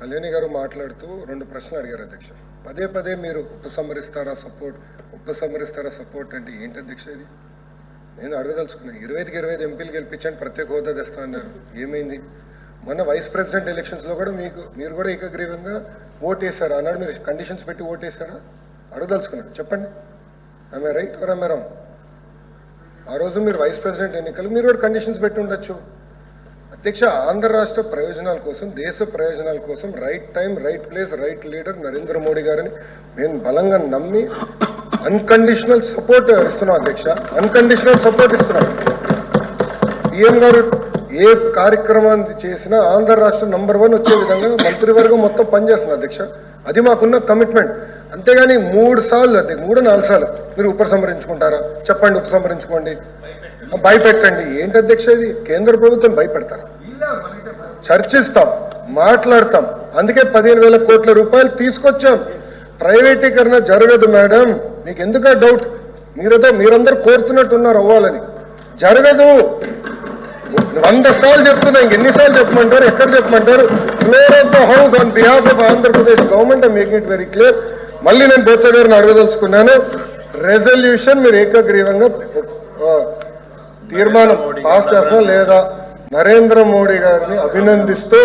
కళ్యాణి గారు మాట్లాడుతూ రెండు ప్రశ్నలు అడిగారు అధ్యక్ష. పదే పదే మీరు ఉపసంహరిస్తారా సపోర్ట్? ఉపసంహరిస్తారా సపోర్ట్ అంటే ఏంటి అధ్యక్ష ఇది? నేను అడగదలుచుకున్నాను ఇరవైకి ఇరవై ఐదు ఎంపీలు గెలిపించండి ప్రత్యేక హోదా తెస్తా అన్నారు. ఏమైంది? మొన్న వైస్ ప్రెసిడెంట్ ఎలక్షన్స్లో కూడా మీకు మీరు కూడా ఏకగ్రీవంగా ఓటేశారా? అన్నాడు మీరు. కండిషన్స్ పెట్టి ఓటేశారా? అడగదలుచుకున్నాను చెప్పండి. ఆమె రైట్ ఆర్ ఆమె రాంగ్ ఆ రోజు మీరు వైస్ ప్రెసిడెంట్ ఎన్నికలు మీరు కూడా కండిషన్స్ పెట్టి ఉండొచ్చు. అధ్యక్ష ఆంధ్ర రాష్ట్ర ప్రయోజనాల కోసం దేశ ప్రయోజనాల కోసం right time right place right leader Narendra Modi గారిని మేము బలంగా నమ్మి అన్కండిషనల్ సపోర్ట్ ఇస్తున్నాం అధ్యక్ష. అన్కండిషనల్ సపోర్ట్ ఇస్తున్నాం పిఎం గారు ఏ కార్యక్రమాన్ని చేసినా ఆంధ్ర రాష్ట్రం నంబర్ వన్ వచ్చే విధంగా మంత్రివర్గం మొత్తం పనిచేస్తుంది అధ్యక్ష. అది మాకున్న కమిట్మెంట్ అంతేగాని మూడు సార్లు అధ్యక్ష మూడు నాలుగు సార్లు మీరు ఉపసంహరించుకుంటారా? చెప్పండి ఉపసంహరించుకోండి. భయపెట్టండి. ఏంటి అధ్యక్ష ఇది? కేంద్ర ప్రభుత్వం భయపెడతారు? చర్చిస్తాం మాట్లాడతాం. అందుకే పదిహేను వేల కోట్ల రూపాయలు తీసుకొచ్చాం. ప్రైవేటీకరణ జరగదు మేడం. నీకు ఎందుక డౌట్? మీరేదో మీరందరూ కోరుతున్నట్టున్నారు అవ్వాలని. జరగదు. వంద సార్లు చెప్తున్నా ఇంకెన్నిసార్లు చెప్పమంటారు ఎక్కడ చెప్పమంటారు? Floor of the house on behalf of Andhra Pradesh government making it very clear మళ్ళీ నేను బొత్స గారిని అడగదలుచుకున్నాను. రెజల్యూషన్ మీరు ఏకగ్రీవంగా తీర్మానం పాస్ చేస్తాం లేదా? నరేంద్ర మోడీ గారిని అభినందిస్తూ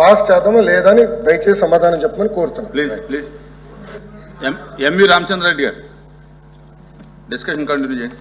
పాస్ చేద్దామా లేదా అని దయచేసి సమాధానం చెప్పమని కోరుతున్నాను please please M V Ramachandra Reddy గారు. డిస్కషన్ కంటిన్యూ చేయండి.